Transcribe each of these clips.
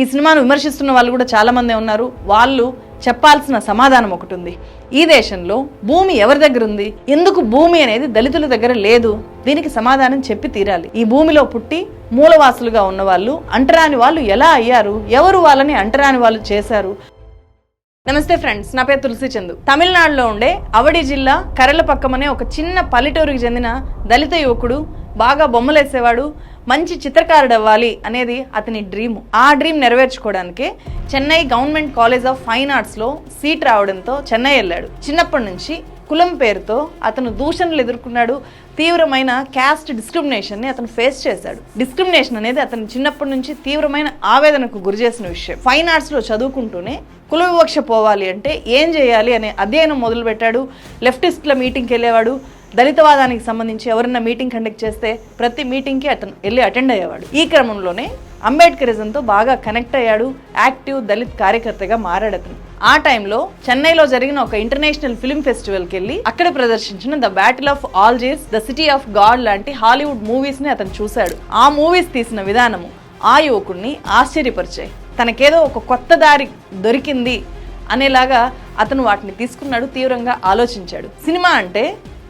ఈ సినిమాను విమర్శిస్తున్న వాళ్ళు కూడా చాలామంది ఉన్నారు. వాళ్ళు చెప్పాల్సిన సమాధానం ఒకటి ఉంది. ఈ దేశంలో భూమి ఎవరి దగ్గర ఉంది? ఎందుకు భూమి అనేది దళితుల దగ్గర లేదు? దీనికి సమాధానం చెప్పి తీరాలి. ఈ భూమిలో పుట్టి మూలవాసులుగా ఉన్న వాళ్ళు అంటరాని వాళ్ళు ఎలా అయ్యారు? ఎవరు వాళ్ళని అంటరాని వాళ్ళు చేశారు? నమస్తే ఫ్రెండ్స్ నా పేరు తులసి చందు. తమిళనాడులో ఉండే అవడి జిల్లా కరలపక్కం పక్కమనే ఒక చిన్న పల్లెటూరుకి చెందిన దళిత యువకుడు బాగా బొమ్మలేసేవాడు మంచి చిత్రకారుడు అవ్వాలి అనేది అతని డ్రీమ్ ఆ dream నెరవేర్చుకోవడానికి Chennai government college of fine ఆర్ట్స్లో seat రావడంతో చెన్నై వెళ్ళాడు. చిన్నప్పటి నుంచి కులం పేరుతో అతను దూషణలు ఎదుర్కొన్నాడు. తీవ్రమైన క్యాస్ట్ డిస్క్రిమినేషన్ని అతను ఫేస్ చేశాడు. డిస్క్రిమినేషన్ అనేది అతను చిన్నప్పటి నుంచి తీవ్రమైన ఆవేదనకు గురి చేసిన విషయం. ఫైన్ ఆర్ట్స్లో చదువుకుంటూనే కుల వివక్ష పోవాలి అంటే ఏం చేయాలి అనే అధ్యయనం మొదలుపెట్టాడు. లెఫ్టిస్ట్ల మీటింగ్కి వెళ్ళేవాడు. దళితవాదానికి సంబంధించి ఎవరన్నా మీటింగ్ కండక్ట్ చేస్తే ప్రతి మీటింగ్కి అతను వెళ్ళి అటెండ్ అయ్యేవాడు. ఈ క్రమంలోనే అంబేద్కరిజంతో బాగా కనెక్ట్ అయ్యాడు యాక్టివ్ దళిత్ కార్యకర్తగా మారాడు అతను. ఆ టైంలో చెన్నైలో జరిగిన ఒక ఇంటర్నేషనల్ ఫిల్మ్ ఫెస్టివల్కి వెళ్ళి అక్కడ ప్రదర్శించిన the battle of Algiers the city of God లాంటి హాలీవుడ్ మూవీస్ని అతను చూశాడు. ఆ మూవీస్ తీసిన విధానము ఆ యువకుడిని ఆశ్చర్యపరిచాయి తనకేదో ఒక కొత్త దారి దొరికింది అనేలాగా అతను వాటిని తీసుకున్నాడు తీవ్రంగా ఆలోచించాడు. సినిమా అంటే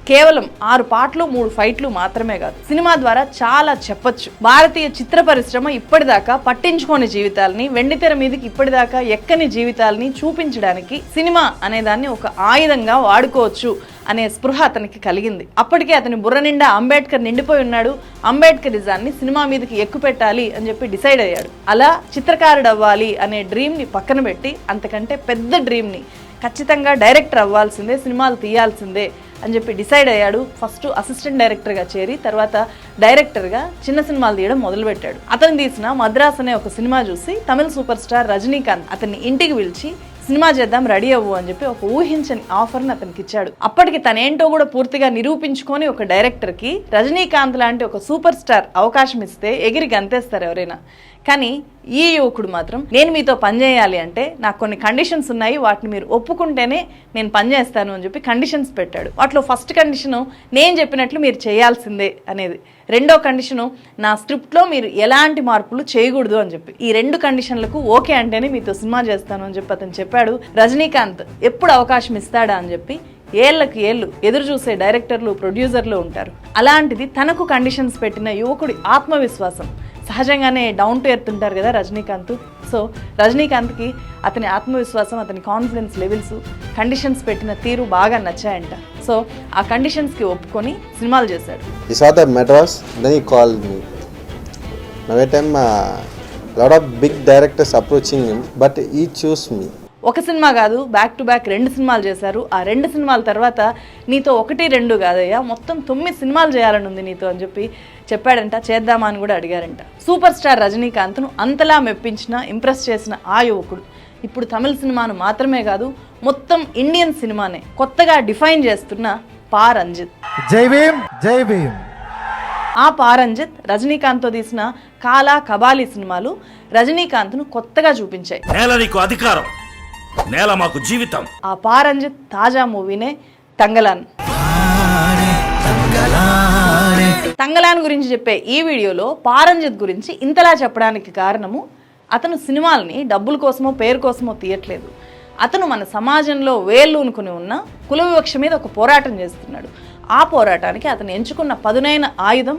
కేవలం ఆరు పాటలు మూడు ఫైట్లు మాత్రమే కాదు. సినిమా ద్వారా చాలా చెప్పొచ్చు. భారతీయ చిత్ర పరిశ్రమ ఇప్పటిదాకా పట్టించుకోని జీవితాలని వెండితెర మీదకి ఇప్పటిదాకా ఎక్కని జీవితాలని చూపించడానికి సినిమా అనే దాన్ని ఒక ఆయుధంగా వాడుకోవచ్చు అనే స్పృహ అతనికి కలిగింది. అప్పటికే అతని బుర్ర నిండా అంబేద్కర్ నిండిపోయి ఉన్నాడు. అంబేద్కరిజాన్ని సినిమా మీదకి ఎక్కుపెట్టాలి అని చెప్పి డిసైడ్ అయ్యాడు. అలా చిత్రకారుడు అవ్వాలి అనే డ్రీమ్ని పక్కన పెట్టి అంతకంటే పెద్ద డ్రీమ్ని ఖచ్చితంగా డైరెక్టర్ అవ్వాల్సిందే సినిమాలు తీయాల్సిందే అని చెప్పి డిసైడ్ అయ్యాడు. ఫస్ట్ అసిస్టెంట్ డైరెక్టర్గా చేరి తర్వాత డైరెక్టర్గా చిన్న సినిమాలు తీయడం మొదలుపెట్టాడు. అతను తీసిన మద్రాస్ అనే ఒక సినిమా చూసి తమిళ సూపర్ స్టార్ రజనీకాంత్ అతన్ని ఇంటికి పిలిచి సినిమా చేద్దాం రెడీ అవ్వు అని చెప్పి ఒక ఊహించని ఆఫర్ని అతనికి ఇచ్చాడు. అప్పటికి తనేంటో కూడా పూర్తిగా నిరూపించుకొని ఒక డైరెక్టర్కి రజనీకాంత్ లాంటి ఒక సూపర్ స్టార్ అవకాశం ఇస్తే ఎగిరి గంతేస్తారు ఎవరైనా. కానీ ఈ యువకుడు మాత్రం నేను మీతో పనిచేయాలి అంటే నాకు కొన్ని కండిషన్స్ ఉన్నాయి వాటిని మీరు ఒప్పుకుంటేనే నేను పనిచేస్తాను అని చెప్పి కండిషన్స్ పెట్టాడు. వాటిలో ఫస్ట్ కండిషను నేను చెప్పినట్లు మీరు చేయాల్సిందే అనేది. రెండో కండిషను నా స్క్రిప్ట్లో మీరు ఎలాంటి మార్పులు చేయకూడదు అని చెప్పి. ఈ రెండు కండిషన్లకు ఓకే అంటేనే మీతో సినిమా చేస్తాను అని చెప్పి అతను చెప్పాడు. రజనీకాంత్ ఎప్పుడు అవకాశం ఇస్తాడా అని చెప్పి ఏళ్ళకి ఏళ్ళు ఎదురు చూసే డైరెక్టర్లు ప్రొడ్యూసర్లు ఉంటారు. అలాంటిది తనకు కండిషన్స్ పెట్టిన యువకుడి ఆత్మవిశ్వాసం సహజంగానే డౌన్ టు ఎర్త్ ఉంటారు కదా రజనీకాంత్. సో రజనీకాంత్కి అతని ఆత్మవిశ్వాసం అతని కాన్ఫిడెన్స్ లెవెల్స్ కండిషన్స్ పెట్టిన తీరు బాగా నచ్చాయంట. సో ఆ కండిషన్స్కి ఒప్పుకొని సినిమాలు చేశాడు. ఈ sir the Madras, then call me me. Now at time, uh, lot of big directors ఒక సినిమా కాదు బ్యాక్ టు బ్యాక్ రెండు సినిమాలు చేశారు. ఆ రెండు సినిమాల తర్వాత నీతో ఒకటి రెండు కాదయ్యా మొత్తం తొమ్మిది సినిమాలు చేయాలని ఉంది నీతో అని చెప్పి చెప్పాడంట చేద్దామా అని కూడా అడిగారంట. సూపర్ స్టార్ రజనీకాంత్ను అంతలా మెప్పించిన ఇంప్రెస్ చేసిన ఆ యువకుడు. ఇప్పుడు తమిళ సినిమాను మాత్రమే కాదు మొత్తం ఇండియన్ సినిమానే కొత్తగా డిఫైన్ చేస్తున్న పా రంజిత్. జై భీమ్ జై భీమ్. ఆ పారంజిత్ రజనీకాంత్తో తీసిన కాలా కబాలి సినిమాలు రజనీకాంత్ను కొత్తగా చూపించాయి. నేల నీకు అధికారం. నేల మాకు జీవితం. ఆ పారంజిత్ తాజా మూవీనే తంగలాన్. తంగలాన్ గురించి చెప్పే ఈ వీడియోలో పారంజిత్ గురించి ఇంతలా చెప్పడానికి కారణము అతను సినిమాల్ని డబ్బుల కోసమో పేరు కోసమో తీయట్లేదు. అతను మన సమాజంలో వేళ్ళూనుకుని ఉన్న కుల వివక్ష మీద ఒక పోరాటం చేస్తున్నాడు. ఆ పోరాటానికి అతను ఎంచుకున్న పదునైన ఆయుధం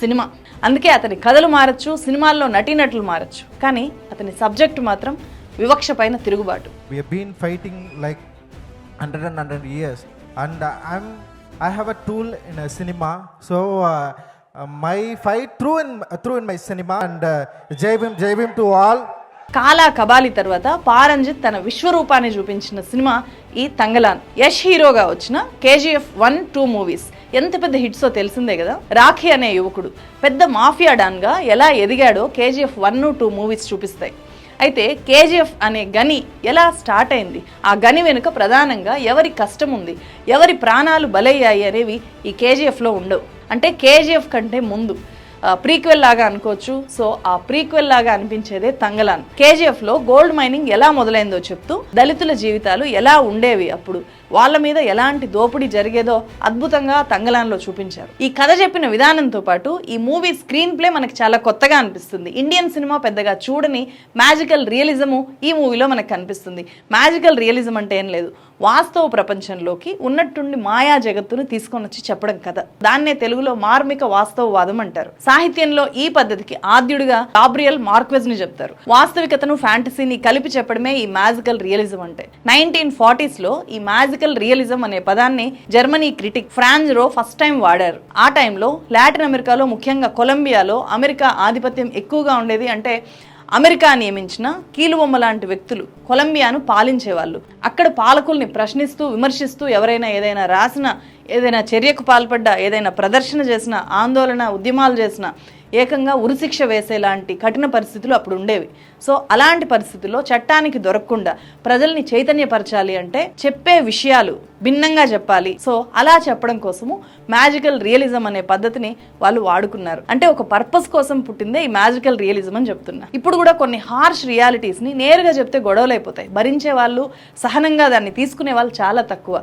సినిమా. అందుకే అతని కథలు మారచ్చు సినిమాల్లో నటీనటులు మారచ్చు. కానీ అతని సబ్జెక్టు మాత్రం వివక్ష పైన తిరుగుబాటు. Been fighting like hundred and hundred years and I'm I have a tool cinema so my fight through in in my cinema and Jai Bhim Jai Bhim to all కాలా కబాలి తర్వాత పారంజిత్ తన విశ్వరూపాన్ని చూపించిన సినిమా ఈ తంగలాన్. యష్ హీరోగా వచ్చిన కేజీఎఫ్ వన్ టూ మూవీస్. ఎంత పెద్ద హిట్సో తెలిసిందే కదా? రాఖీ అనే యువకుడు. పెద్ద మాఫియా డాన్గా ఎలా ఎదిగాడో కేజీఎఫ్ వన్ టూ మూవీస్ చూపిస్తాయి. అయితే కేజీఎఫ్ అనే గని ఎలా స్టార్ట్ అయింది? ఆ గని వెనుక ప్రధానంగా ఎవరి కష్టం ఉంది? ఎవరి ప్రాణాలు బలయ్యాయి అనేవి ఈ కేజీఎఫ్లో ఉండవు. అంటే కేజీఎఫ్ కంటే ముందు. ప్రీక్వెల్ లాగా అనుకోవచ్చు. సో ఆ ప్రీక్వెల్ లాగా అనిపించేదే తంగలాన్. కేజీఎఫ్లో గోల్డ్ మైనింగ్ ఎలా మొదలైందో చెప్తూ దళితుల జీవితాలు ఎలా ఉండేవి అప్పుడు? వాళ్ళ మీద ఎలాంటి దోపిడీ జరిగేదో అద్భుతంగా తంగలాన్లో చూపించారు. ఈ కథ చెప్పిన విధానంతో పాటు ఈ మూవీ స్క్రీన్ ప్లే మనకు చాలా కొత్తగా అనిపిస్తుంది. ఇండియన్ సినిమా పెద్దగా చూడని మ్యాజికల్ రియలిజము ఈ మూవీలో మనకు కనిపిస్తుంది. మ్యాజికల్ రియలిజం అంటే ఏం లేదు. వాస్తవ ప్రపంచంలోకి ఉన్నట్టుండి మాయా జగత్తును తీసుకొని వచ్చి చెప్పడం కథ. దాన్నే తెలుగులో మార్మిక వాస్తవవాదం అంటారు. సాహిత్యంలో ఈ పద్ధతికి ఆద్యుడిగా గాబ్రియల్ మార్క్వెజ్ని చెప్తారు. వాస్తవికతను ఫ్యాంటసీని కలిపి చెప్పడమే ఈ మ్యాజికల్ రియలిజం అంటే. నైన్టీన్ ఫార్టీస్లో ఈ మ్యాజికల్ రియలిజం అనే పదాన్ని Germany critic France first time వాడారు. ఆ టైంలో లాటిన్ అమెరికాలో ముఖ్యంగా కొలంబియాలో అమెరికా ఆధిపత్యం ఎక్కువగా ఉండేది అంటే అమెరికా నియమించిన కీలుబొమ్మ లాంటి వ్యక్తులు కొలంబియాను పాలించేవాళ్ళు. అక్కడ పాలకుల్ని ప్రశ్నిస్తూ విమర్శిస్తూ ఎవరైనా ఏదైనా రాసిన ఏదైనా చర్యకు పాల్పడ్డా ఏదైనా ప్రదర్శన చేసిన ఆందోళన ఉద్యమాలు చేసిన ఏకంగా ఉరిశిక్ష వేసేలాంటి కఠిన పరిస్థితులు అప్పుడు ఉండేవి. సో అలాంటి పరిస్థితుల్లో చట్టానికి దొరకకుండా ప్రజల్ని చైతన్యపరచాలి అంటే చెప్పే విషయాలు భిన్నంగా చెప్పాలి. సో అలా చెప్పడం కోసము మ్యాజికల్ రియలిజం అనే పద్ధతిని వాళ్ళు వాడుకున్నారు. అంటే ఒక పర్పస్ కోసం పుట్టిందే ఈ మ్యాజికల్ రియలిజం అని చెప్తున్నా. ఇప్పుడు కూడా కొన్ని హార్ష్ రియాలిటీస్ని నేరుగా చెప్తే గొడవలు అయిపోతాయి భరించే వాళ్ళు సహనంగా దాన్ని తీసుకునే వాళ్ళు చాలా తక్కువ.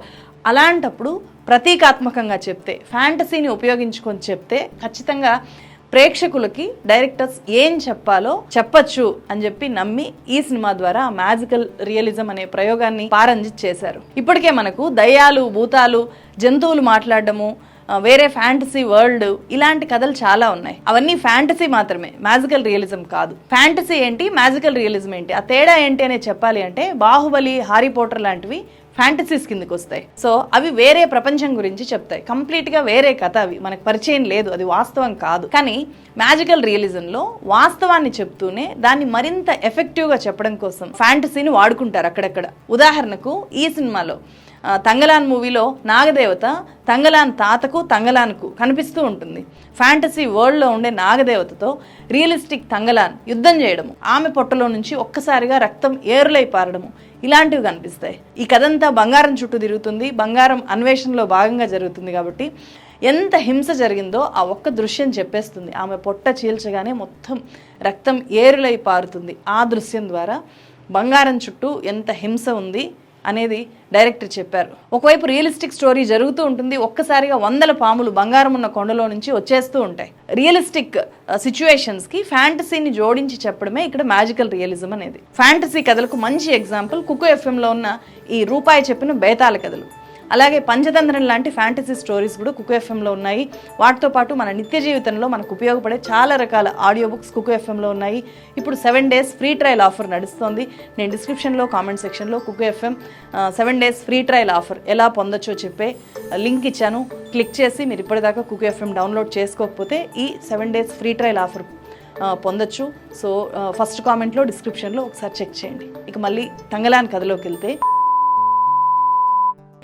అలాంటప్పుడు ప్రతీకాత్మకంగా చెప్తే ఫ్యాంటసీని ఉపయోగించుకొని చెప్తే ఖచ్చితంగా ప్రేక్షకులకి డైరెక్టర్స్ ఏం చెప్పాలో చెప్పచ్చు అని చెప్పి నమ్మి ఈ సినిమా ద్వారా మ్యాజికల్ రియలిజం అనే ప్రయోగాన్ని పారంజిత్ చేశారు. ఇప్పటికే మనకు దయ్యాలు భూతాలు జంతువులు మాట్లాడడము వేరే ఫ్యాంటసీ వరల్డ్ ఇలాంటి కథలు చాలా ఉన్నాయి. అవన్నీ ఫ్యాంటసీ మాత్రమే మ్యాజికల్ రియలిజం కాదు. ఫ్యాంటసీ ఏంటి మ్యాజికల్ రియలిజం ఏంటి ఆ తేడా ఏంటి అనేది చెప్పాలి అంటే బాహుబలి హారీ పోటర్ లాంటివి ఫ్యాంటసీస్ కిందకి వస్తాయి. సో అవి వేరే ప్రపంచం గురించి చెప్తాయి. కంప్లీట్గా వేరే కథ అవి. మనకు పరిచయం లేదు. అది వాస్తవం కాదు. కానీ మ్యాజికల్ రియలిజంలో వాస్తవాన్ని చెప్తూనే దాన్ని మరింత ఎఫెక్టివ్గా చెప్పడం కోసం ఫ్యాంటసీని వాడుకుంటారు అక్కడక్కడ. ఉదాహరణకు ఈ సినిమాలో తంగలాన్ మూవీలో నాగదేవత తంగలాన్ తాతకు తంగలాన్కు కనిపిస్తూ ఉంటుంది. ఫ్యాంటసీ వరల్డ్లో ఉండే నాగదేవతతో రియలిస్టిక్ తంగలాన్ యుద్ధం చేయడము ఆమె పొట్టలో నుంచి ఒక్కసారిగా రక్తం ఏరులై పారడము ఇలాంటివి కనిపిస్తాయి. ఈ కథంతా బంగారం చుట్టూ తిరుగుతుంది బంగారం అన్వేషణలో భాగంగా జరుగుతుంది కాబట్టి ఎంత హింస జరిగిందో ఆ ఒక్క దృశ్యం చెప్పేస్తుంది. ఆమె పొట్ట చీల్చగానే మొత్తం రక్తం ఏరులై పారుతుంది. ఆ దృశ్యం ద్వారా బంగారం చుట్టూ ఎంత హింస ఉంది అనేది డైరెక్టర్ చెప్పారు. ఒకవైపు రియలిస్టిక్ స్టోరీ జరుగుతూ ఉంటుంది ఒక్కసారిగా వందల పాములు బంగారం ఉన్న కొండలో నుంచి వచ్చేస్తూ ఉంటాయి. రియలిస్టిక్ సిచ్యువేషన్స్కి ఫ్యాంటసీని జోడించి చెప్పడమే ఇక్కడ మ్యాజికల్ రియలిజం అనేది. ఫ్యాంటసీ కథలకు మంచి ఎగ్జాంపుల్ కుకు ఎఫ్ఎంలో ఉన్న ఈ రూపాయి చెప్పిన బేతాల కథలు. అలాగే పంచతంత్రం లాంటి ఫ్యాంటసీ స్టోరీస్ కూడా కుకు ఎఫ్ఎంలో ఉన్నాయి. వాటితో పాటు మన నిత్య జీవితంలో మనకు ఉపయోగపడే చాలా రకాల ఆడియో బుక్స్ కుకు ఎఫ్ఎంలో ఉన్నాయి. ఇప్పుడు seven days free trial offer నడుస్తోంది. నేను డిస్క్రిప్షన్లో కామెంట్ సెక్షన్లో Kuku FM seven days free trial offer ఎలా పొందొచ్చో చెప్పే లింక్ ఇచ్చాను. క్లిక్ చేసి మీరు ఇప్పటిదాకా కుకు ఎఫ్ఎం డౌన్లోడ్ చేసుకోకపోతే ఈ seven days free trial offer పొందొచ్చు. సో ఫస్ట్ కామెంట్లో డిస్క్రిప్షన్లో ఒకసారి చెక్ చేయండి. ఇక మళ్ళీ తంగలాన్ కథలోకి వెళ్తే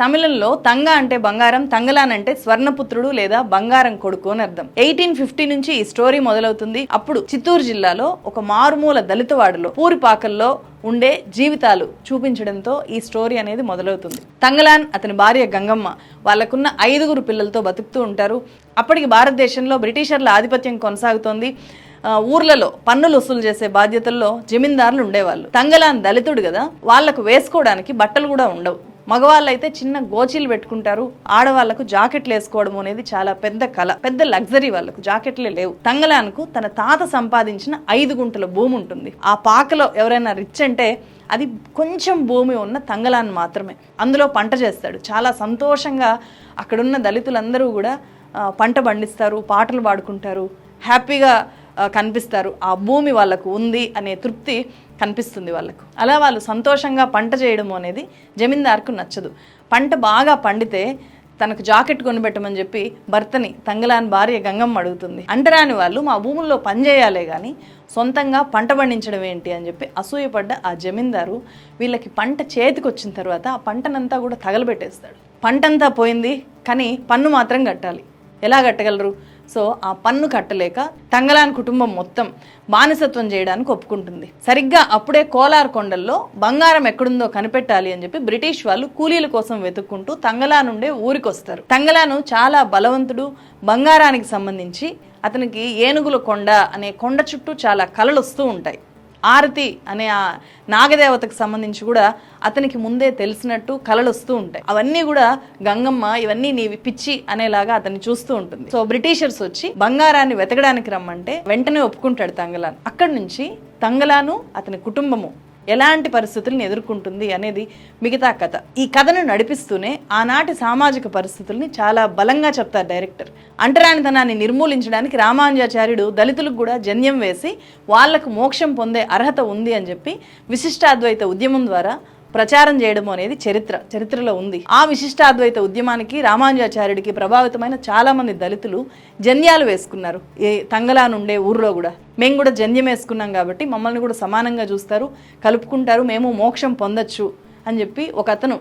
తమిళంలో తంగ అంటే బంగారం తంగలాన్ అంటే స్వర్ణపుత్రుడు లేదా బంగారం కొడుకు అని అర్థం. ఎయిటీన్ ఫిఫ్టీ నుంచి ఈ స్టోరీ మొదలవుతుంది. అప్పుడు చిత్తూరు జిల్లాలో ఒక మారుమూల దళితవాడలో పూరిపాకల్లో ఉండే జీవితాలు చూపించడంతో ఈ స్టోరీ అనేది మొదలవుతుంది. తంగలాన్ అతని భార్య గంగమ్మ వాళ్ళకున్న ఐదుగురు పిల్లలతో బతుకుతూ ఉంటారు. అప్పటికి భారతదేశంలో బ్రిటిషర్ల ఆధిపత్యం కొనసాగుతోంది. ఊర్లలో పన్నులు వసూలు చేసే బాధ్యతల్లో జమీందారులు ఉండేవాళ్ళు. తంగలాన్ దళితుడు కదా వాళ్ళకు వేసుకోవడానికి బట్టలు కూడా ఉండవు. మగవాళ్ళు అయితే చిన్న గోచీలు పెట్టుకుంటారు. ఆడవాళ్ళకు జాకెట్లు వేసుకోవడం అనేది చాలా పెద్ద కళ పెద్ద లగ్జరీ వాళ్ళకు. జాకెట్లే లేవు. తంగలాన్కు తన తాత సంపాదించిన ఐదు గుంటల భూమి ఉంటుంది. ఆ పాకలో ఎవరైనా రిచ్ అంటే అది కొంచెం భూమి ఉన్న తంగలాన్ మాత్రమే. అందులో పంట చేస్తాడు. చాలా సంతోషంగా అక్కడున్న దళితులందరూ కూడా పంట పండిస్తారు పాటలు పాడుకుంటారు. హ్యాపీగా కనిపిస్తారు. ఆ భూమి వాళ్ళకు ఉంది అనే తృప్తి కనిపిస్తుంది వాళ్ళకు. అలా వాళ్ళు సంతోషంగా పంట చేయడం అనేది జమీందార్కు నచ్చదు. పంట బాగా పండితే తనకు జాకెట్ కొనిపెట్టమని చెప్పి భర్తని తంగలాన్ భార్య గంగమ్మ అడుగుతుంది. అంటరాని వాళ్ళు మా భూముల్లో పని చేయాలే కానీ సొంతంగా పంట పండించడం ఏంటి? అని చెప్పి అసూయపడ్డ ఆ జమీందారు వీళ్ళకి పంట చేతికి వచ్చిన తర్వాత ఆ పంటనంతా కూడా తగలబెట్టేస్తాడు. పంటంతా పోయింది కానీ పన్ను మాత్రం కట్టాలి. ఎలా కట్టగలరు? సో ఆ పన్ను కట్టలేక తంగలాన్ కుటుంబం మొత్తం బానిసత్వం చేయడానికి ఒప్పుకుంటుంది. సరిగ్గా అప్పుడే కోలార్ కొండల్లో బంగారం ఎక్కడుందో కనిపెట్టాలి అని చెప్పి బ్రిటిష్ వాళ్ళు కూలీల కోసం వెతుక్కుంటూ తంగలా నుండే ఊరికొస్తారు. తంగలాను చాలా బలవంతుడు బంగారానికి సంబంధించి అతనికి ఏనుగుల కొండ అనే కొండ చుట్టూ చాలా కళలు వస్తూ ఉంటాయి. ఆరతి అనే ఆ నాగదేవతకు సంబంధించి కూడా అతనికి ముందే తెలిసినట్టు కళలు వస్తూ ఉంటాయి. అవన్నీ కూడా గంగమ్మ ఇవన్నీ నీవి పిచ్చి అనేలాగా అతన్ని చూస్తూ ఉంటుంది. సో బ్రిటిషర్స్ వచ్చి బంగారాన్ని వెతకడానికి రమ్మంటే వెంటనే ఒప్పుకుంటాడు తంగలాన్. అక్కడి నుంచి తంగలాను అతని కుటుంబము ఎలాంటి పరిస్థితులను ఎదుర్కొంటుంది అనేది మిగతా కథ. ఈ కథను నడిపిస్తూనే ఆనాటి సామాజిక పరిస్థితుల్ని చాలా బలంగా చెప్తారు డైరెక్టర్. అంటరానితనాన్ని నిర్మూలించడానికి రామానుజాచార్యుడు దళితులకు కూడా జన్యం వేసి వాళ్ళకు మోక్షం పొందే అర్హత ఉంది అని చెప్పి విశిష్టాద్వైత ఉద్యమం ద్వారా ప్రచారం చేయడం అనేది చరిత్ర చరిత్రలో ఉంది. ఆ విశిష్టాద్వైత ఉద్యమానికి రామానుజాచార్యుడికి ప్రభావితమైన చాలా మంది దళితులు జన్యాలు వేసుకున్నారు. ఏ తంగలానుండే ఊర్లో కూడా. మేము కూడా జన్యం వేసుకున్నాం కాబట్టి మమ్మల్ని కూడా సమానంగా చూస్తారు కలుపుకుంటారు మేము మోక్షం పొందొచ్చు అని చెప్పి ఒక అతను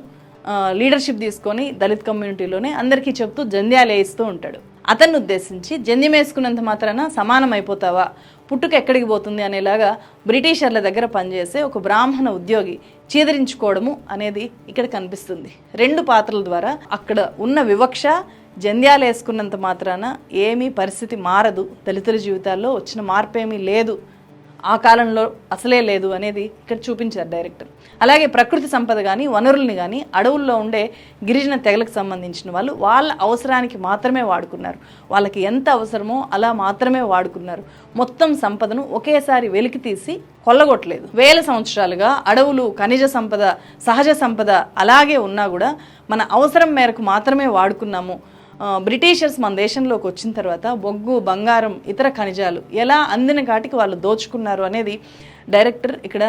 లీడర్షిప్ తీసుకొని దళిత్ కమ్యూనిటీలోనే అందరికీ చెప్తూ జంధ్యాలు వేయిస్తూ ఉంటాడు. అతన్ని ఉద్దేశించి జంధ్యం వేసుకున్నంత మాత్రాన సమానం అయిపోతావా? పుట్టుక ఎక్కడికి పోతుంది అనేలాగా బ్రిటిషర్ల దగ్గర పనిచేసే ఒక బ్రాహ్మణ ఉద్యోగి చీదరించుకోవడము అనేది ఇక్కడ కనిపిస్తుంది. రెండు పాత్రల ద్వారా అక్కడ ఉన్న వివక్ష జంధ్యాలు వేసుకున్నంత మాత్రాన ఏమీ పరిస్థితి మారదు. దళితుల జీవితాల్లో వచ్చిన మార్పేమీ లేదు. ఆ కాలంలో అసలే లేదు అనేది ఇక్కడ చూపించారు డైరెక్టర్. అలాగే ప్రకృతి సంపద కానీ వనరుల్ని కానీ అడవుల్లో ఉండే గిరిజన తెగలకు సంబంధించిన వాళ్ళు వాళ్ళ అవసరానికి మాత్రమే వాడుకున్నారు. వాళ్ళకి ఎంత అవసరమో అలా మాత్రమే వాడుకున్నారు. మొత్తం సంపదను ఒకేసారి వెలికి తీసి కొల్లగొట్టలేదు. వేల సంవత్సరాలుగా అడవులు ఖనిజ సంపద సహజ సంపద అలాగే ఉన్నా కూడా మన అవసరం మేరకు మాత్రమే వాడుకున్నాము. బ్రిటిషర్స్ మన దేశంలోకి వచ్చిన తర్వాత బొగ్గు బంగారం ఇతర ఖనిజాలు ఎలా అందిన కాటికి వాళ్ళు దోచుకున్నారు అనేది డైరెక్టర్ ఇక్కడ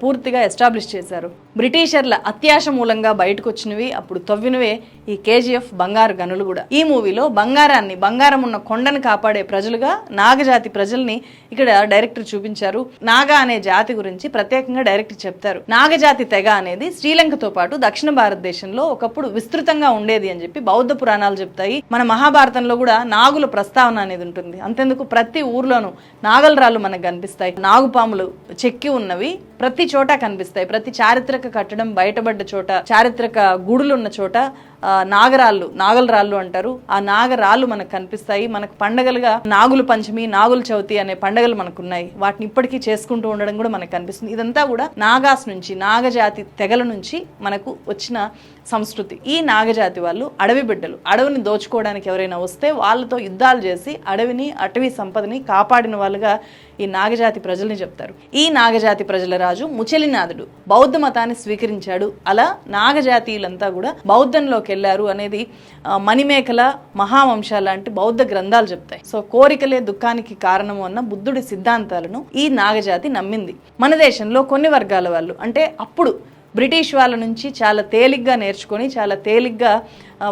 పూర్తిగా ఎస్టాబ్లిష్ చేశారు. బ్రిటిషర్ల అత్యాశ మూలంగా బయటకు వచ్చినవి అప్పుడు తవ్వినవే ఈ కేజీఎఫ్ బంగారు గనులు కూడా. ఈ మూవీలో బంగారాన్ని బంగారం ఉన్న కొండను కాపాడే ప్రజలుగా నాగజాతి ప్రజల్ని ఇక్కడ డైరెక్టర్ చూపించారు. నాగా అనే జాతి గురించి ప్రత్యేకంగా డైరెక్టర్ చెప్తారు. నాగజాతి తెగ అనేది శ్రీలంకతో పాటు దక్షిణ భారతదేశంలో ఒకప్పుడు విస్తృతంగా ఉండేది అని చెప్పి బౌద్ధ పురాణాలు చెప్తాయి. మన మహాభారతంలో కూడా నాగుల ప్రస్తావన అనేది ఉంటుంది. అంతెందుకు ప్రతి ఊర్లోనూ నాగలరాళ్ళు మనకు కనిపిస్తాయి. నాగుపాములు చెక్కి ఉన్నవి ప్రతి చోట కనిపిస్తాయి. ప్రతి చారిత్రక కట్టడం బయటపడ్డ చోట చారిత్రక గుడులు ఉన్న చోట నాగరాళ్ళు నాగల రాళ్ళు అంటారు. ఆ నాగరాళ్ళు మనకు కనిపిస్తాయి. మనకు పండగలుగా నాగుల పంచమి నాగుల చవితి అనే పండగలు మనకు ఉన్నాయి వాటిని ఇప్పటికీ చేసుకుంటూ ఉండడం కూడా మనకు కనిపిస్తుంది. ఇదంతా కూడా నాగాస్ నుంచి నాగజాతి తెగల నుంచి మనకు వచ్చిన సంస్కృతి. ఈ నాగజాతి వాళ్ళు అడవి బిడ్డలు. అడవిని దోచుకోవడానికి ఎవరైనా వస్తే వాళ్ళతో యుద్ధాలు చేసి అడవిని అటవీ సంపదని కాపాడిన వాళ్ళుగా ఈ నాగజాతి ప్రజల్ని చెప్తారు. ఈ నాగజాతి ప్రజల రాజు ముచెలినాథుడు. బౌద్ధ మతాన్ని స్వీకరించాడు. అలా నాగజాతీయులంతా కూడా బౌద్ధంలోకి వెళ్ళారు అనేది మణిమేఖల మణిమేకల మహావంశ లాంటి బౌద్ధ గ్రంథాలు చెప్తాయి. సో కోరికలే దుఃఖానికి కారణము అన్న బుద్ధుడి సిద్ధాంతాలను ఈ నాగజాతి నమ్మింది. మన దేశంలో కొన్ని వర్గాల వాళ్ళు అంటే అప్పుడు బ్రిటిష్ వాళ్ళ నుంచి చాలా తేలిగ్గా నేర్చుకొని చాలా తేలిగ్గా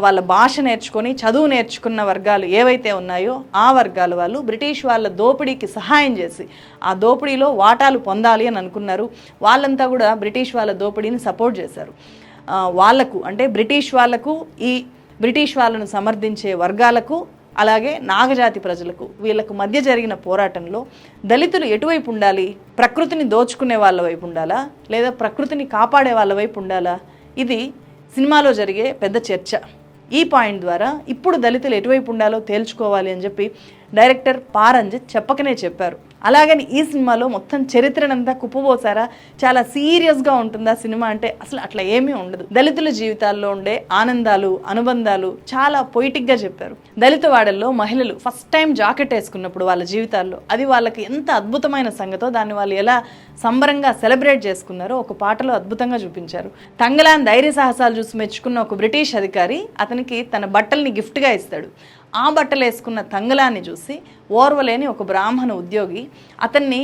వాళ్ళ భాష నేర్చుకొని చదువు నేర్చుకున్న వర్గాలు ఏవైతే ఉన్నాయో ఆ వర్గాల వాళ్ళు బ్రిటిష్ వాళ్ళ దోపిడీకి సహాయం చేసి ఆ దోపిడీలో వాటాలు పొందాలి అని అనుకున్నారు. వాళ్ళంతా కూడా బ్రిటిష్ వాళ్ళ దోపిడీని సపోర్ట్ చేశారు. వాళ్ళకు అంటే బ్రిటిష్ వాళ్ళకు ఈ బ్రిటిష్ వాళ్ళను సమర్థించే వర్గాలకు అలాగే నాగజాతి ప్రజలకు వీళ్ళకు మధ్య జరిగిన పోరాటంలో దళితులు ఎటువైపు ఉండాలి? ప్రకృతిని దోచుకునే వాళ్ళ వైపు ఉండాలా? లేదా ప్రకృతిని కాపాడే వాళ్ళ వైపు ఉండాలా? ఇది సినిమాలో జరిగే పెద్ద చర్చ. ఈ పాయింట్ ద్వారా ఇప్పుడు దళితులు ఎటువైపు ఉండాలో తేల్చుకోవాలి అని చెప్పి డైరెక్టర్ పారంజిత్ చెప్పకనే చెప్పారు. అలాగని ఈ సినిమాలో మొత్తం చరిత్రనంతా కుప్పబోసారా? చాలా సీరియస్గా ఉంటుందా సినిమా అంటే అసలు అట్లా ఏమీ ఉండదు. దళితుల జీవితాల్లో ఉండే ఆనందాలు అనుబంధాలు చాలా పొయిటిక్గా చెప్పారు. దళిత వాడల్లో మహిళలు ఫస్ట్ టైం జాకెట్ వేసుకున్నప్పుడు వాళ్ళ జీవితాల్లో అది వాళ్ళకి ఎంత అద్భుతమైన సంగతో దాన్ని వాళ్ళు ఎలా సంబరంగా సెలబ్రేట్ చేసుకున్నారో ఒక పాటలో అద్భుతంగా చూపించారు. తంగలాన్ ధైర్య సాహసాలు చూసి మెచ్చుకున్న ఒక బ్రిటిష్ అధికారి అతనికి తన బట్టల్ని గిఫ్ట్గా ఇస్తాడు. ఆ బట్టలు వేసుకున్న తంగలాన్ని చూసి ఓర్వలేని ఒక బ్రాహ్మణ ఉద్యోగి అతన్ని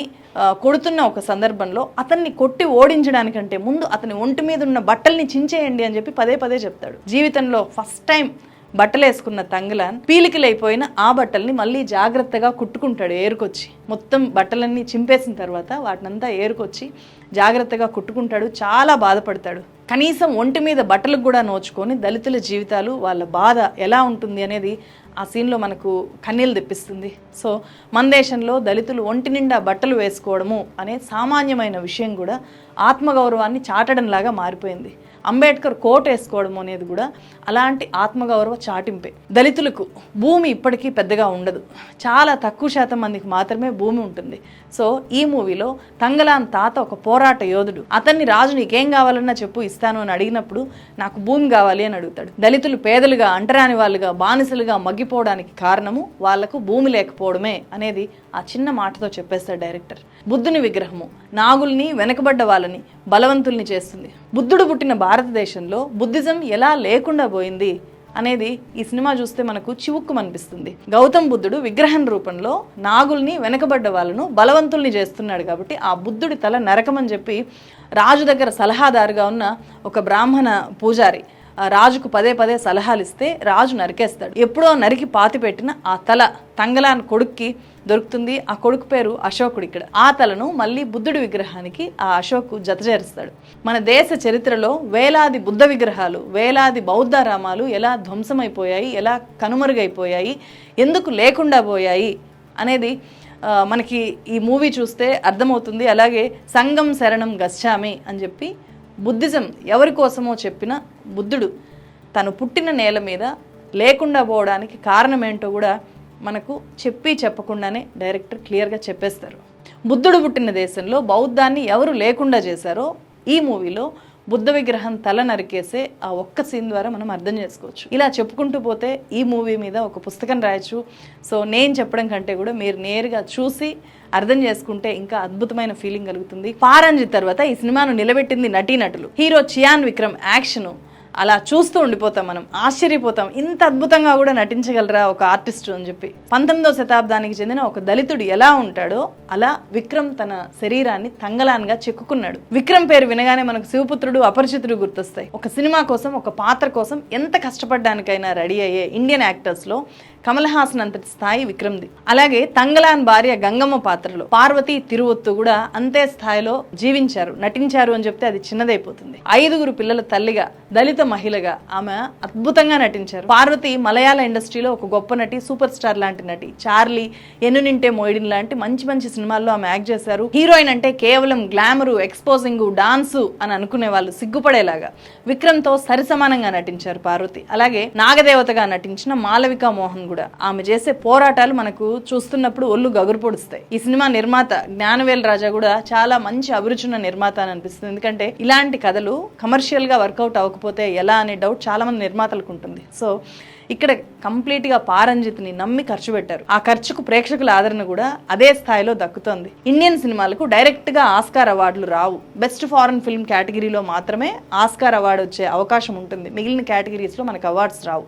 కొడుతున్న ఒక సందర్భంలో అతన్ని కొట్టి ఓడించడానికంటే ముందు అతని ఒంటి మీద ఉన్న బట్టల్ని చించేయండి అని చెప్పి పదే పదే చెప్తాడు. జీవితంలో ఫస్ట్ టైం బట్టలు వేసుకున్న తంగలాన్ పీలికలైపోయిన ఆ బట్టల్ని మళ్ళీ జాగ్రత్తగా కుట్టుకుంటాడు ఏరుకొచ్చి. మొత్తం బట్టలన్నీ చింపేసిన తర్వాత వాటినంతా ఏరుకొచ్చి జాగ్రత్తగా కుట్టుకుంటాడు చాలా బాధపడతాడు. కనీసం ఒంటి మీద బట్టలకు కూడా నోచుకొని దళితుల జీవితాలు వాళ్ళ బాధ ఎలా ఉంటుంది అనేది ఆ సీన్లో మనకు కన్నీళ్ళు తెప్పిస్తుంది. సో మన దేశంలో దళితులు ఒంటి నిండా బట్టలు వేసుకోవడము అనే సామాన్యమైన విషయం కూడా ఆత్మగౌరవాన్ని చాటడంలాగా మారిపోయింది. అంబేద్కర్ కోట్ వేసుకోవడం అనేది కూడా అలాంటి ఆత్మగౌరవ చాటింపే. దళితులకు భూమి ఇప్పటికీ పెద్దగా ఉండదు. చాలా తక్కువ శాతం మందికి మాత్రమే భూమి ఉంటుంది. సో ఈ మూవీలో తంగలాన్ తాత ఒక పోరాట యోధుడు. అతన్ని రాజు నీకేం కావాలన్నా చెప్పు ఇస్తాను అని అడిగినప్పుడు నాకు భూమి కావాలి అని అడుగుతాడు. దళితులు పేదలుగా అంటరాని వాళ్ళుగా బానిసలుగా మగ్గిపోవడానికి కారణము వాళ్ళకు భూమి లేకపోవడమే అనేది ఆ చిన్న మాటతో చెప్పేస్తాడు డైరెక్టర్. బుద్ధుని విగ్రహము నాగుల్ని వెనకబడ్డ వాళ్ళని బలవంతుల్ని చేస్తుంది. బుద్ధుడు పుట్టిన భారతదేశంలో బుద్ధిజం ఎలా లేకుండా పోయింది అనేది ఈ సినిమా చూస్తే మనకు చివుక్కు అనిపిస్తుంది గౌతమ్ బుద్ధుడు విగ్రహం రూపంలో నాగుల్ని వెనకబడ్డ వాళ్ళను బలవంతుల్ని చేస్తున్నాడు కాబట్టి ఆ బుద్ధుడి తల నరకమని చెప్పి రాజు దగ్గర సలహాదారుగా ఉన్న ఒక బ్రాహ్మణ పూజారి రాజుకు పదే పదే సలహాలు ఇస్తే రాజు నరికేస్తాడు. ఎప్పుడో నరికి పాతి పెట్టిన ఆ తల తంగలాన్ కొడుక్కి దొరుకుతుంది. ఆ కొడుకు పేరు అశోకుడు ఇక్కడ. ఆ తలను మళ్ళీ బుద్ధుడి విగ్రహానికి ఆ అశోకు జతచేరుస్తాడు. మన దేశ చరిత్రలో వేలాది బుద్ధ విగ్రహాలు వేలాది బౌద్ధారామాలు ఎలా ధ్వంసమైపోయాయి ఎలా కనుమరుగైపోయాయి ఎందుకు లేకుండా పోయాయి అనేది మనకి ఈ మూవీ చూస్తే అర్థమవుతుంది. అలాగే సంగం శరణం గచ్చామి అని చెప్పి బుద్ధిజం ఎవరి కోసమో చెప్పిన బుద్ధుడు తను పుట్టిన నేల మీద లేకుండా పోవడానికి కారణం ఏంటో కూడా మనకు చెప్పి చెప్పకుండానే డైరెక్టర్ క్లియర్గా చెప్పేస్తారు. బుద్ధుడు పుట్టిన దేశంలో బౌద్ధాన్ని ఎవరు లేకుండా చేశారో ఈ మూవీలో బుద్ధ విగ్రహం తల నరికేసే ఆ ఒక్క సీన్ ద్వారా మనం అర్థం చేసుకోవచ్చు. ఇలా చెప్పుకుంటూ పోతే ఈ మూవీ మీద ఒక పుస్తకం రాయొచ్చు. సో నేను చెప్పడం కంటే కూడా మీరు నేరుగా చూసి అర్థం చేసుకుంటే ఇంకా అద్భుతమైన ఫీలింగ్ కలుగుతుంది. పారంజి తర్వాత ఈ సినిమాను నిలబెట్టింది నటీనటులు. హీరో చియాన్ విక్రమ్ యాక్షన్ అలా చూస్తూ ఉండిపోతాం మనం ఆశ్చర్యపోతాం. ఇంత అద్భుతంగా కూడా నటించగలరా ఒక ఆర్టిస్ట్ అని చెప్పి. పంతొమ్మిదవ శతాబ్దానికి చెందిన ఒక దళితుడు ఎలా ఉంటాడో అలా విక్రమ్ తన శరీరాన్ని తంగలాన్గా చెక్కుకున్నాడు. విక్రమ్ పేరు వినగానే మనకు శివపుత్రుడు అపరిచితుడు గుర్తొస్తాయి. ఒక సినిమా కోసం ఒక పాత్ర కోసం ఎంత కష్టపడడానికైనా రెడీ అయ్యే ఇండియన్ యాక్టర్స్లో కమల్ హాసన్ అంతటి స్థాయి విక్రమ్ది. అలాగే తంగలాన్ భార్య గంగమ్మ పాత్రలో పార్వతి తిరువొత్తు కూడా అంతే స్థాయిలో జీవించారు నటించారు అని చెప్తే అది చిన్నదైపోతుంది. ఐదుగురు పిల్లల తల్లిగా దళిత మహిళగా ఆమె అద్భుతంగా నటించారు. పార్వతి మలయాళ ఇండస్ట్రీలో ఒక గొప్ప నటి సూపర్ స్టార్ లాంటి నటి. చార్లీ ఎన్ను నింటే మోయిడిన్ లాంటి మంచి మంచి సినిమాల్లో ఆమె యాక్ట్ చేశారు. హీరోయిన్ అంటే కేవలం గ్లామరు ఎక్స్పోజింగ్ డాన్సు అని అనుకునే వాళ్ళు సిగ్గుపడేలాగా విక్రమ్తో సరిసమానంగా నటించారు పార్వతి. అలాగే నాగదేవతగా నటించిన మాలవిక మోహన్ కూడా ఆమె చేసే పోరాటాలు మనకు చూస్తున్నప్పుడు ఒళ్ళు గగురు పొడుస్తాయి. ఈ సినిమా నిర్మాత జ్ఞానవేల్ రాజా కూడా చాలా మంచి అభిరుచున్న నిర్మాత అని అనిపిస్తుంది. ఎందుకంటే ఇలాంటి కథలు కమర్షియల్గా వర్కౌట్ అవ్వకపోతే ఎలా అనే డౌట్ చాలా మంది నిర్మాతలకు ఉంటుంది. సో ఇక్కడ కంప్లీట్గా పారంజిత్ని నమ్మి ఖర్చు పెట్టారు. ఆ ఖర్చుకు ప్రేక్షకుల ఆదరణ కూడా అదే స్థాయిలో దక్కుతోంది. ఇండియన్ సినిమాలకు డైరెక్ట్గా ఆస్కార్ అవార్డులు రావు. బెస్ట్ ఫారెన్ ఫిల్మ్ కేటగిరీలో మాత్రమే ఆస్కార్ అవార్డు వచ్చే అవకాశం ఉంటుంది. మిగిలిన కేటగిరీస్లో మనకు అవార్డ్స్ రావు.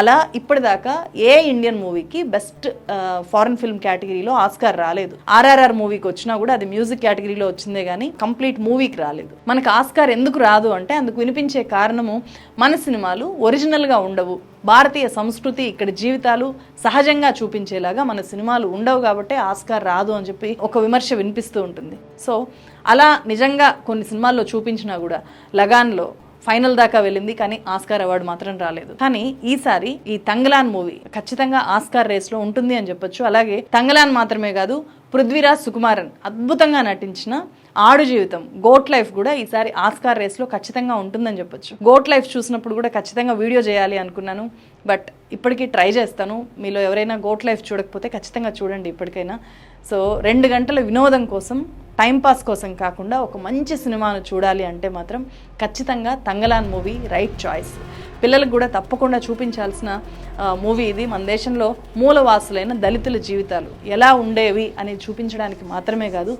అలా ఇప్పటిదాకా ఏ ఇండియన్ మూవీకి బెస్ట్ ఫారెన్ ఫిల్మ్ కేటగిరీలో ఆస్కార్ రాలేదు. ఆర్ఆర్ఆర్ మూవీకి వచ్చినా కూడా అది మ్యూజిక్ కేటగిరీలో వచ్చిందే కానీ కంప్లీట్ మూవీకి రాలేదు. మనకు ఆస్కార్ ఎందుకు రాదు అంటే అందుకు వినిపించే కారణము మన సినిమాలు ఒరిజినల్గా ఉండవు. భారతీయ సంస్కృతి ఇక్కడ జీవితాలు సహజంగా చూపించేలాగా మన సినిమాలు ఉండవు కాబట్టి ఆస్కార్ రాదు అని చెప్పి ఒక విమర్శ వినిపిస్తూ ఉంటుంది. సో అలా నిజంగా కొన్ని సినిమాల్లో చూపించినా కూడా లగాన్లో ఫైనల్ దాకా వెళ్ళింది కానీ ఆస్కార్ అవార్డు మాత్రం రాలేదు. కానీ ఈసారి ఈ తంగలాన్ మూవీ ఖచ్చితంగా ఆస్కార్ రేస్లో ఉంటుంది అని చెప్పొచ్చు. అలాగే తంగలాన్ మాత్రమే కాదు పృథ్వీరాజ్ సుకుమారన్ అద్భుతంగా నటించిన ఆడు జీవితం గోట్ లైఫ్ కూడా ఈసారి ఆస్కార్ రేస్లో ఖచ్చితంగా ఉంటుందని చెప్పొచ్చు. గోట్ లైఫ్ చూసినప్పుడు కూడా ఖచ్చితంగా వీడియో చేయాలి అనుకున్నాను. బట్ ఇప్పటికీ ట్రై చేస్తాను. మీలో ఎవరైనా గోట్ లైఫ్ చూడకపోతే ఖచ్చితంగా చూడండి ఇప్పటికైనా. సో రెండు గంటల వినోదం కోసం టైంపాస్ కోసం కాకుండా ఒక మంచి సినిమాను చూడాలి అంటే మాత్రం ఖచ్చితంగా తంగలాన్ మూవీ రైట్ చాయిస్ పిల్లలకు కూడా తప్పకుండా చూపించాల్సిన మూవీ ఇది. మన దేశంలో మూలవాసులైన దళితుల జీవితాలు ఎలా ఉండేవి అని చూపించడానికి మాత్రమే కాదు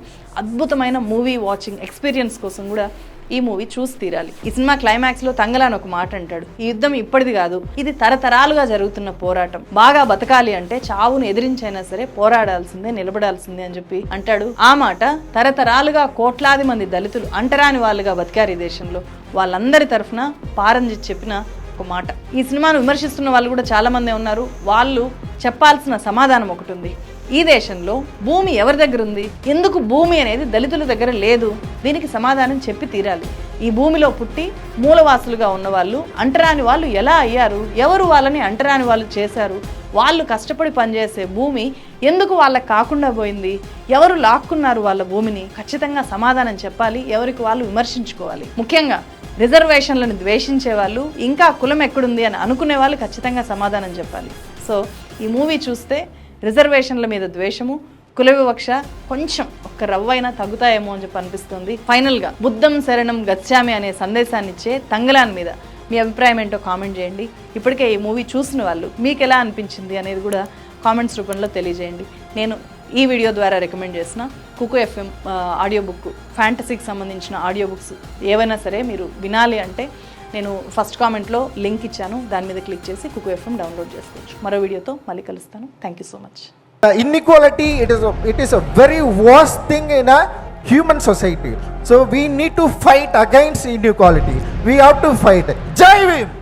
అద్భుతమైన మూవీ వాచింగ్ ఎక్స్పీరియన్స్ కోసం కూడా ఈ మూవీ చూసి తీరాలి. ఈ సినిమా క్లైమాక్స్లో తంగలాని ఒక మాట అంటాడు. ఈ యుద్ధం ఇప్పటిది కాదు. ఇది తరతరాలుగా జరుగుతున్న పోరాటం. బాగా బతకాలి అంటే చావును ఎదిరించైనా సరే పోరాడాల్సిందే నిలబడాల్సిందే అని చెప్పి అంటాడు. ఆ మాట తరతరాలుగా కోట్లాది మంది దళితులు అంటరాని వాళ్ళుగా బతికారు ఈ దేశంలో. వాళ్ళందరి తరఫున పారంజిత్ చెప్పిన ఒక మాట. ఈ సినిమాను విమర్శిస్తున్న వాళ్ళు కూడా చాలా మంది ఉన్నారు. వాళ్ళు చెప్పాల్సిన సమాధానం ఒకటి ఉంది. ఈ దేశంలో భూమి ఎవరి దగ్గర ఉంది? ఎందుకు భూమి అనేది దళితుల దగ్గర లేదు? దీనికి సమాధానం చెప్పి తీరాలి. ఈ భూమిలో పుట్టి మూలవాసులుగా ఉన్నవాళ్ళు అంటరాని వాళ్ళు ఎలా అయ్యారు? ఎవరు వాళ్ళని అంటరాని వాళ్ళు చేశారు? వాళ్ళు కష్టపడి పనిచేసే భూమి ఎందుకు వాళ్ళకి కాకుండా పోయింది? ఎవరు లాక్కున్నారు వాళ్ళ భూమిని? ఖచ్చితంగా సమాధానం చెప్పాలి ఎవరికి వాళ్ళు విమర్శించుకోవాలి. ముఖ్యంగా రిజర్వేషన్లను ద్వేషించే వాళ్ళు ఇంకా కులం ఎక్కడుంది అని అనుకునే వాళ్ళు ఖచ్చితంగా సమాధానం చెప్పాలి. సో ఈ మూవీ చూస్తే రిజర్వేషన్ల మీద ద్వేషము కుల వివక్ష కొంచెం ఒక్క రవ్వైనా తగ్గుతాయేమో అని చెప్పి అనిపిస్తుంది. ఫైనల్గా బుద్ధం శరణం గచ్చామి అనే సందేశాన్ని ఇచ్చే తంగలాన్ మీద మీ అభిప్రాయం ఏంటో కామెంట్ చేయండి. ఇప్పటికే ఈ మూవీ చూసిన వాళ్ళు మీకు ఎలా అనిపించింది అనేది కూడా కామెంట్స్ రూపంలో తెలియజేయండి. నేను ఈ వీడియో ద్వారా రికమెండ్ చేసిన కుకు ఎఫ్ఎం ఆడియో బుక్ ఫ్యాంటసీకి సంబంధించిన ఆడియో బుక్స్ ఏవైనా సరే మీరు వినాలి అంటే నేను ఫస్ట్ కామెంట్లో లింక్ ఇచ్చాను. దాని మీద క్లిక్ చేసి కుకు ఎఫ్ఎం డౌన్లోడ్ చేసుకోవచ్చు. మరో వీడియోతో మళ్ళీ కలుస్తాను. Thank you so much inequality it is it is a very worse thing in a human society so we need to fight against inequality we have to fight Jai Bhim